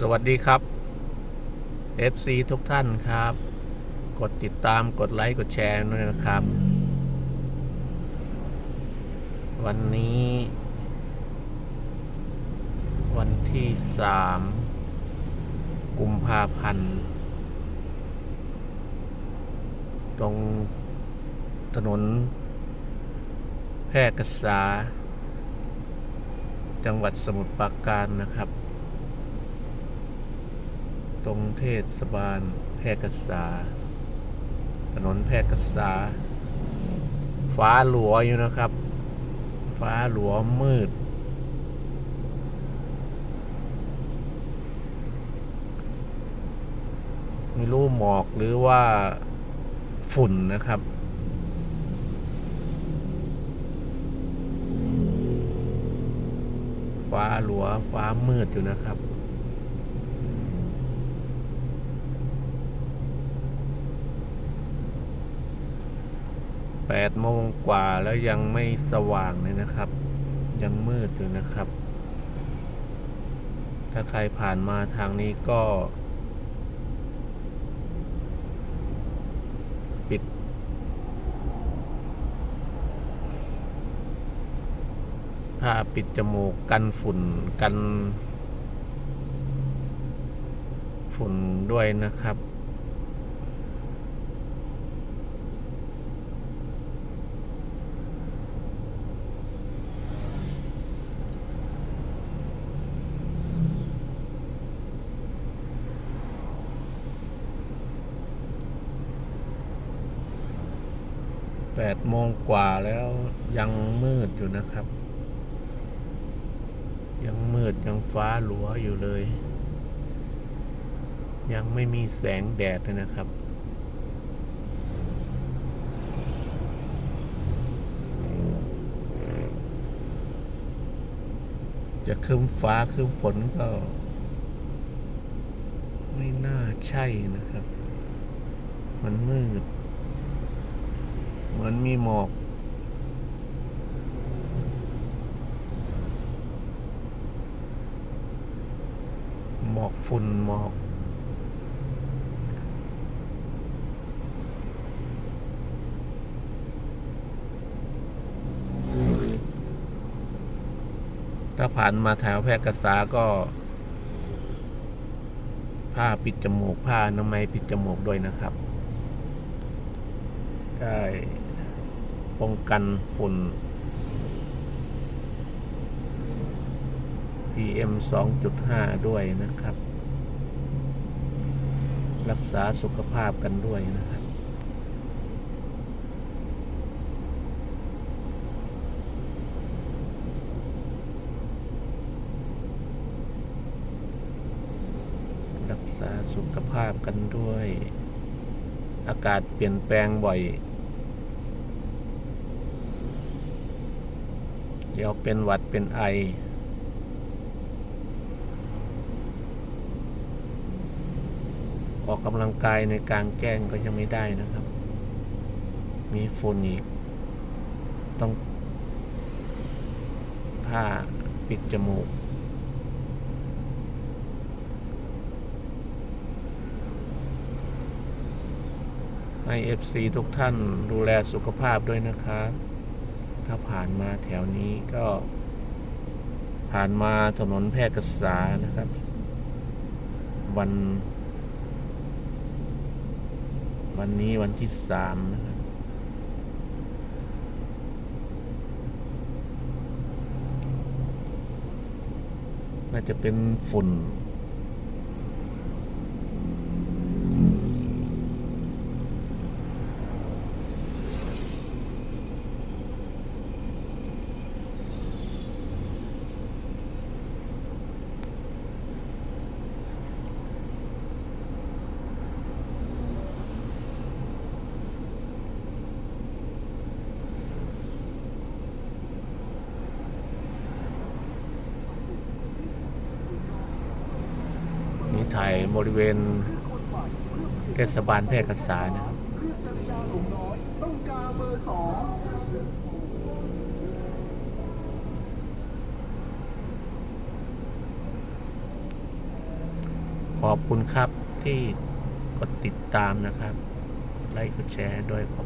สวัสดีครับ FC ทุกท่านครับ กดติดตามกดไลค์ กดแชร์ด้วยนะครับ วันนี้ วันที่สามกุมภาพันธ์ ตรงถนน แพร่กษา จังหวัดสมุทรปราการนะครับ ตรงเทศบาลแพรกษา ถนนแพรกษา ฟ้าหลัวอยู่นะครับ ฟ้าหลัวมืด ไม่รู้หมอกหรือว่าฝุ่นนะครับฟ้าหลัวฟ้ามืดอยู่นะครับ แปดโมงกว่าแล้วยังไม่สว่างเลยนะครับ ยังมืดอยู่นะครับ ถ้าใครผ่านมาทางนี้ก็ ปิด ผ้าปิดจมูกกันฝุ่นกัน ฝุ่นด้วยนะครับ แปดโมงกว่าแล้วยังมืดอยู่นะครับ ยังมืดยังฟ้าหลัวอยู่เลย ยังไม่มีแสงแดดเลยนะครับจะครึ้มฟ้าครึ้มฝนก็ ไม่น่าใช่นะครับ มันมืด เหมือนมีหมอกหมอกฝุ่นหมอกถ้าผ่านมาแถวแพร่กษาก็ ผ้าปิดจมูกผ้าอนามัยปิดจมูกด้วยนะครับ ได้ ป้องกันฝุ่น PM 2.5 ด้วยนะครับ รักษาสุขภาพกันด้วยนะครับ รักษาสุขภาพกันด้วย อากาศเปลี่ยนแปลงบ่อย เดี๋ยวเป็นหวัดเป็นไอ ออกกำลังกายในกลางแจ้งก็ยังไม่ได้นะครับ มีฝุ่นอีก ต้องผ้าปิดจมูกให้ FC ทุกท่านดูแลสุขภาพด้วยนะครับ ถ้าผ่านมาแถวนี้ก็ ผ่านมาถนนแพร่กษานะครับ วัน วันนี้วันที่สามนะครับน่าจะเป็นฝุ่น นี่ ถ่ายบริเวณเทศบาลแพร่กษานะครับขอบคุณครับที่กดติดตามนะครับ กดไลค์ กดแชร์ด้วยขอบคุณครับ